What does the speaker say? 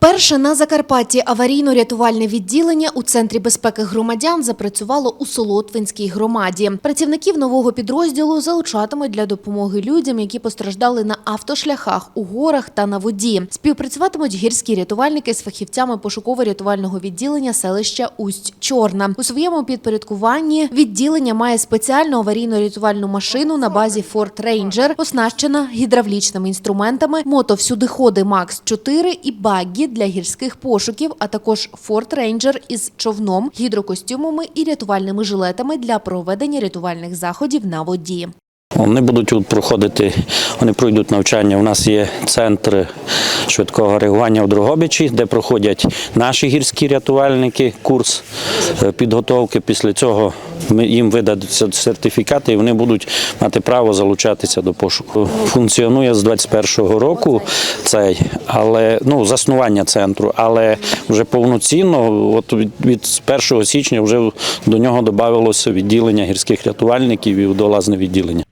Перше на Закарпатті аварійно-рятувальне відділення у центрі безпеки громадян запрацювало у Солотвинській громаді. Працівників нового підрозділу залучатимуть для допомоги людям, які постраждали на автошляхах, у горах та на воді. Співпрацюватимуть гірські рятувальники з фахівцями пошуково-рятувального відділення селища Усть Чорна. У своєму підпорядкуванні відділення має спеціальну аварійно-рятувальну машину на базі Ford Ranger, оснащена гідравлічними інструментами, мотовсюдиходи Max 4 і баггі для гірських пошуків, а також Форт Рейнджер із човном, гідрокостюмами і рятувальними жилетами для проведення рятувальних заходів на воді. Вони будуть тут проходити, вони пройдуть навчання. У нас є центр швидкого реагування в Дрогобичі, де проходять наші гірські рятувальники, курс е, підготовки. Після цього їм видадуться сертифікати, і вони будуть мати право залучатися до пошуку. Функціонує з 21-го року цей, але ну заснування центру, але вже повноцінно, от від 1 січня вже до нього додавалося відділення гірських рятувальників і водолазне відділення.